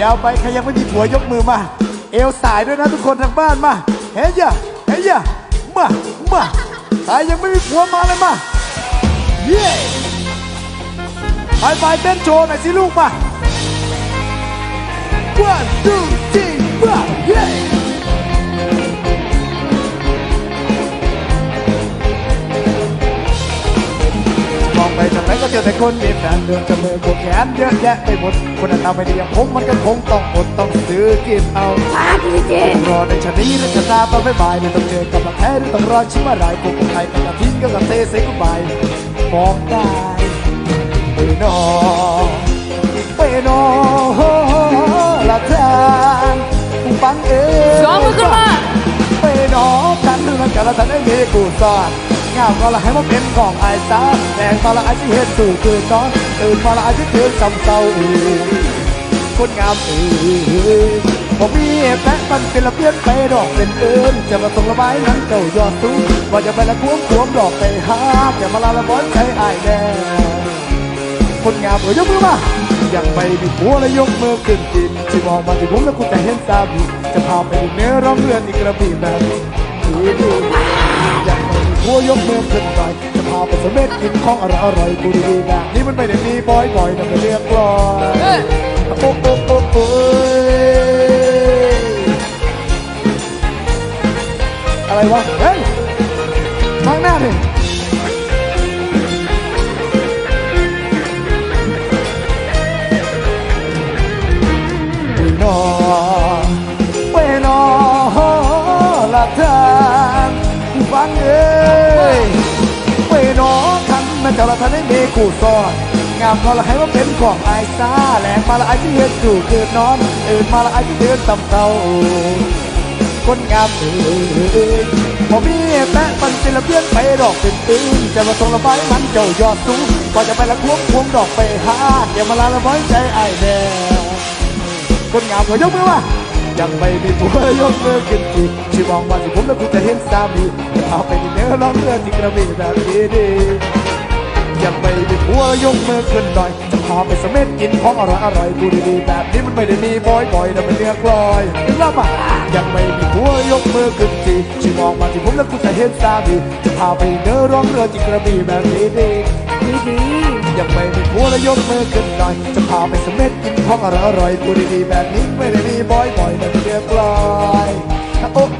ยาวไปใครยังไม่มีผัวยกมือมา เอวสายด้วยนะทุกคนทางบ้านมาเฮ้ยยะเฮ้ยยะมามาใครยังไม่มีผัวมาเลยมาเย้ไปไปเต้นโชว์หน่อยสิลูกมา one two three เจอแต่คนมีแฟนเดินจะมือโกแขนเยอะแยะไปหมดคนหน้าตาไม่ดีอย่างผมมันก็คงต้องอดต้องซื้อกินเอาอาดีเจรอในชานี้และชะตาตอนบ่ายๆไม่ต้องเจอกับรักแท้หรือต้องรอชิมอะไรกูคงใครกับทิ้งก็กับเทเซ็กบายมองได้ไปนอไปนอละทางผู้ฟังเอ๋ยสองมือขึ้นมาไปนอกันนึงกันละทันได้มีกูสอน งามก็ละให้มันเป็นของไอ้ตาแดงมาละไอ้ที่เห็นสู่คืนนอนตื่นมาละไอ้ที่เตือนซ้ำเศร้าอีกคนงามเอ้ยผมมีแปะมันเป็นระเบียบไปดอกเป็นเอินจะมาส่งระบายนั้นเจ้ายอดสูงว่าจะไปละควงควมดอกไปหาอย่ามาลาละบอนใช้อายแน่คนงามเอ้ยยกมือมาอยากไปมีผัวและยกมือขึ้นกินที่มองมาที่ผมแล้วคุณแต่เห็นสามีจะพาไปดูเนื้อร้องเรือนอีกกระบี่แบบนี้ดีดีอยากไปมีผัวยกมือขึ้นไปจะพาไปสมเด็จกินของอร่อยอร่อยๆกูดีๆแบบนี้มันไม่ได้มีบ่อยๆนะไม่เรียกร้อยเอ้ยโอ้โอ้โอ้โอ้ยอะไรวะ เฮ้ยมางหน้าดิไปนอไปนอหลักทาง แม่เจ้าละทันได้เมีคู่ซ้อนงามพอละให้ว่าเป็นของไอ้ซาแหลงมาละไอที่เฮ็ดอยู่เกิดนอนอื่นมาละไอที่เดินตำเตาคนงามเอ้ยพอมีแปะมันเป็นระเบียงไปดอกเป็นตื่นจะมาส่งระบายมันเจ้ายอดสูงพอจะไปละควงควงดอกไปหาอย่ามาลาละบ้อยใจไอแน่คนงามก็ยกมือมายังไม่มีผัวยกมือขึ้นทีที่มองมาที่ผมแล้วคุณจะเห็นสามีเอาไปที่เนื้อร้องเรือที่กระบี่แบบนี้ดี ยกมือขึ้นหน่อยจะพาไปสมเม็ดกินของอร่อยอร่อยๆดูดีๆแบบนี้มันไม่ได้มีบ่อยๆนะมันเรียกลอยรับอะยังไม่มีผัวยกมือขึ้นทีที่มองมาที่ผมแล้วคุณจะเห็นสามีจะพาไปเนื้อร้องเรือที่กระบี่แบบนี้ดีดีดียังไม่มีผัวแล้วยกมือขึ้นหน่อยจะพาไปสมเม็ดกินของอร่อยอร่อยกูดีๆแบบนี้ไม่ได้มีบ่อยๆแต่เรียบร้อยโอ้โอ้โอ้